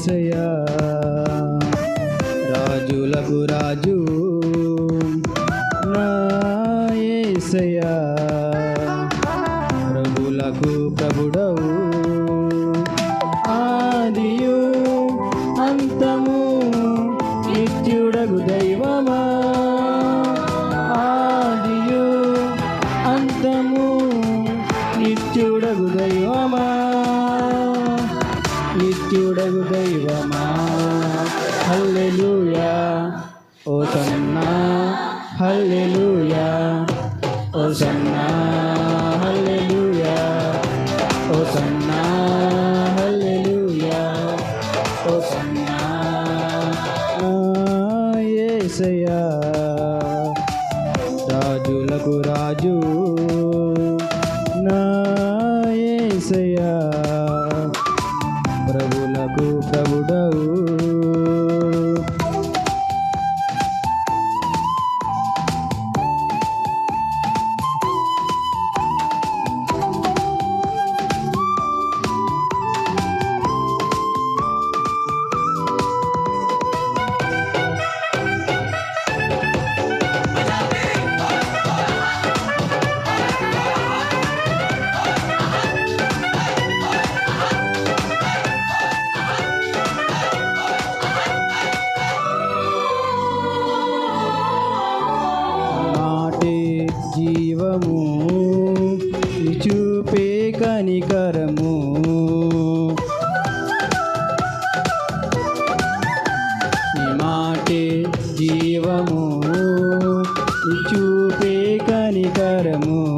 ఏసయ్యా. రాజులకు రాజు. నా ఏసయ్యా. ప్రభులకు ప్రభుడవు. ఆదియు అంతము నిత్యుడగు దైవమా? ఆదియు అంతము నిత్యుడగు దైవమా? నిత్యుడగు దైవమా హల్లెలూయా. ఓ సన్నా హల్లెలూయా. ఓ సన్నా హల్లెలూయా. ఓ సన్నా హల్లెలూయా. ఓ సన్నా యేసయ్యా రాజులకు రాజు నా యేసయ్యా ప్రభులకు ప్రభుడవు. జీవము చూపే కనికరము. నీ మాటే జీవము చూపే కనికరము.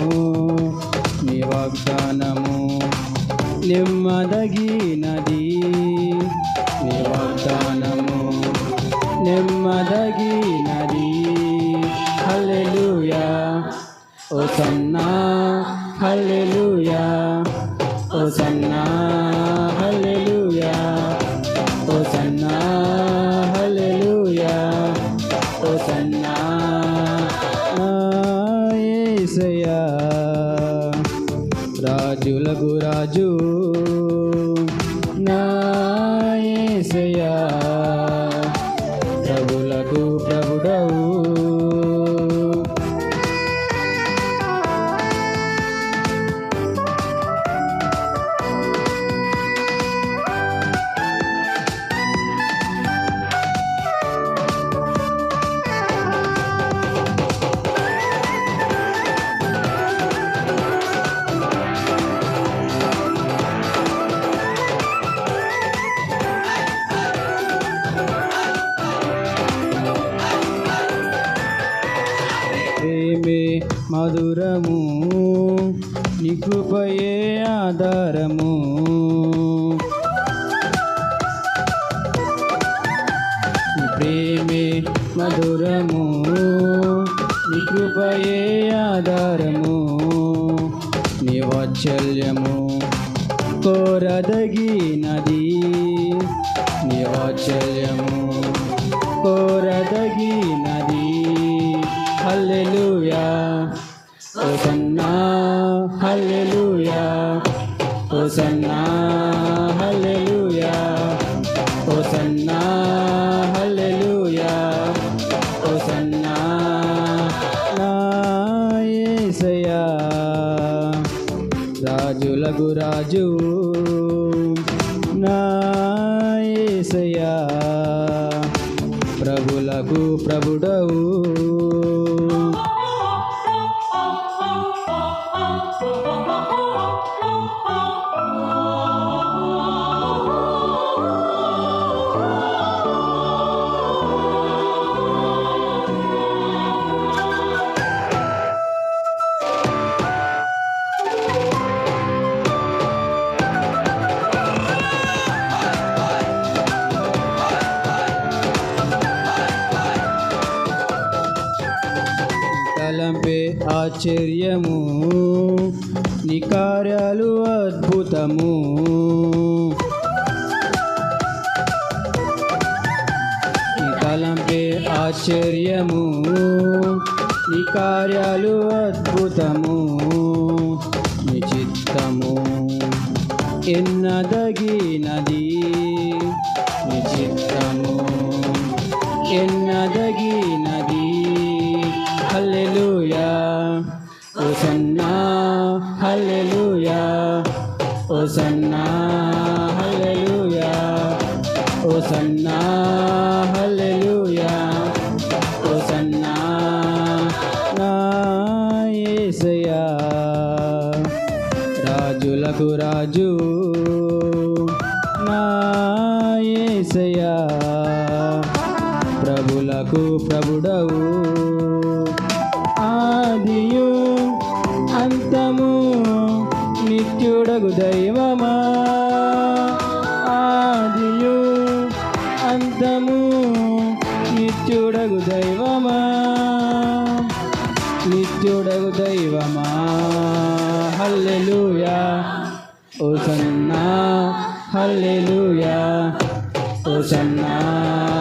నీ వాగ్దానము నెమ్మదగినది. నీ వాగ్దానము నెమ్మదగినది. సన్నా హల్లెలూయా. ఓ సన్నా హల్లెలూయా. ఓ సన్నా హల్లెలూయా. ఓ సన్నా యేసయ్యా రాజులకు రాజు నా యేసయ్యా మధురము నీ కృపయే ఆధారము. ప్రేమే మధురము నీ కృపయే ఆధారము. నీ వాత్సల్యము కోరదగినది. నీ వాత్సల్యము కోరదగినది. హల్లెలూయా. ఓ సన్నా హల్లెలూయా. ఓ సన్నా హల్లెలూయా. ఓ సన్నా హల్లెలూయా. ఓ సన్నా నా యేసయ్యా రాజులకు రాజు నా యేసయ్యా ప్రభులకు ప్రభుడవు ఆశ్చర్యము నీ కార్యాలు అద్భుతము. నీ తలంపే ఆశ్చర్యము నీ కార్యాలు అద్భుతము. నీ చిత్తము ఎన్నదగినది నీ చిత్తము ఓసన్నా హల్లెలూయా ఓసన్నా హల్లెలూయా ఓసన్నా హల్లెలూయా ఓసన్నా నా యేసయ్యా రాజులకు రాజు నా యేసయ్యా ప్రభులకు ప్రభుడవు ఆదియు అంతము నిత్యుడగు దైవమా? ఆదియు అంతము నిత్యుడగు దైవమా? నిత్యుడగు దైవమా? హల్లెలూయా. ఓ సన్నా హల్లెలూయా. ఓ సన్నా.